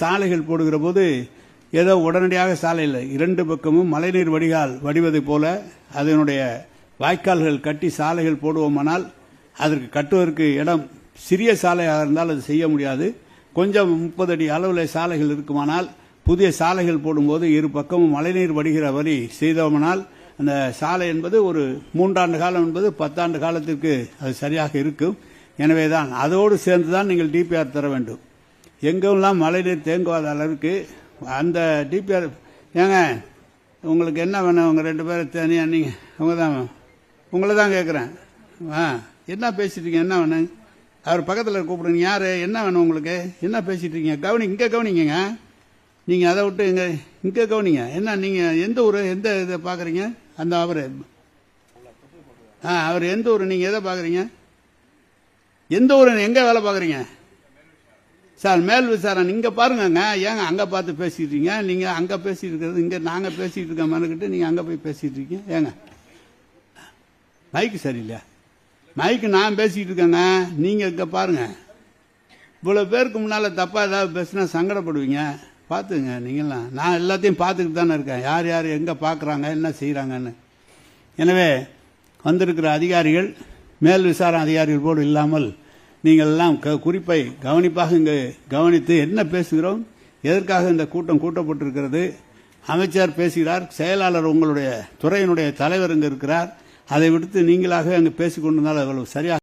சாலைகள் போடுகிற போது ஏதோ உடனடியாக சாலை இல்லை. இரண்டு பக்கமும் மழைநீர் வடிகால் வடிவது போல அதனுடைய வாய்க்கால்கள் கட்டி சாலைகள் போடுவோமானால் அதற்கு கட்டுவதற்கு இடம் சிறிய சாலையாக இருந்தால் அது செய்ய முடியாது. கொஞ்சம் முப்பது அடி அளவில் சாலைகள் இருக்குமானால் புதிய சாலைகள் போடும்போது இரு பக்கமும் மழைநீர் வடிகிற வரி செய்தோமானால் அந்த சாலை என்பது ஒரு மூன்றாண்டு காலம் என்பது பத்தாண்டு காலத்திற்கு அது சரியாக இருக்கும். எனவேதான் அதோடு சேர்ந்து தான் நீங்கள் டிபிஆர் தர வேண்டும். எங்கெல்லாம் மழைநீர் தேங்குவாத அளவுக்கு அந்த டிபிஆர் ஏங்க உங்களுக்கு என்ன வேணும்? உங்கள் ரெண்டு பேரும் தனியாக நீங்கள் உங்கள் தான் உங்களை தான் கேட்குறேன் ஆ என்ன பேசிட்டீங்க? இருக்கீங்க என்ன வேணும்? அவர் பக்கத்தில் கூப்பிடுங்க. யார்? என்ன வேணும் உங்களுக்கு? என்ன பேசிட்டு இருக்கீங்க கவனி இங்கே கவனிங்கங்க. நீங்கள் அதை விட்டு இங்கே இங்கே கவனிங்க. என்ன நீங்கள் எந்த ஊர்? எந்த இதை பார்க்குறீங்க அந்த அவர். ஆ அவர் எந்த ஊர்? நீங்கள் எதை பார்க்குறீங்க எந்த ஊர்? எங்கே வேலை பார்க்குறீங்க சார் மேல் விசாரணை இங்கே பாருங்கங்க. ஏங்க அங்கே பார்த்து பேசிட்டீங்க இருக்கீங்க? நீங்கள் அங்கே பேசிட்டு இருக்கிறது இங்கே நாங்கள் பேசிட்டு இருக்க மனுக்கிட்ட நீங்கள் அங்கே போய் பேசிட்டு இருக்கீங்க? ஏங்க. மைக்கு சரியில்லையா மைக்கு நான் பேசிட்டு இருக்கேங்க. நீங்கள் இங்கே பாருங்க. இவ்வளோ பேருக்கு முன்னால் தப்பாக ஏதாவது பேசுனா சங்கடப்படுவீங்க. பார்த்துங்க நீங்களாம் நான் எல்லாத்தையும் பார்த்துக்கிட்டு தானே இருக்கேன். யார் யார் எங்கே பார்க்குறாங்க என்ன செய்கிறாங்கன்னு எனவே வந்திருக்கிற அதிகாரிகள் மேல் விசாரணை அதிகாரிகள் போல் இல்லாமல் நீங்கள் எல்லாம் க- குறிப்பை கவனிப்பாக இங்கு கவனித்து என்ன பேசுகிறோம்? எதற்காக இந்த கூட்டம் கூட்டப்பட்டிருக்கிறது? அமைச்சர் பேசுகிறார் செயலாளர் உங்களுடைய துறையினுடைய தலைவர் இங்கே இருக்கிறார். அதை விடுத்து நீங்களாக அங்கு பேசிக்கொண்டிருந்தால் அவ்வளவு சரியாக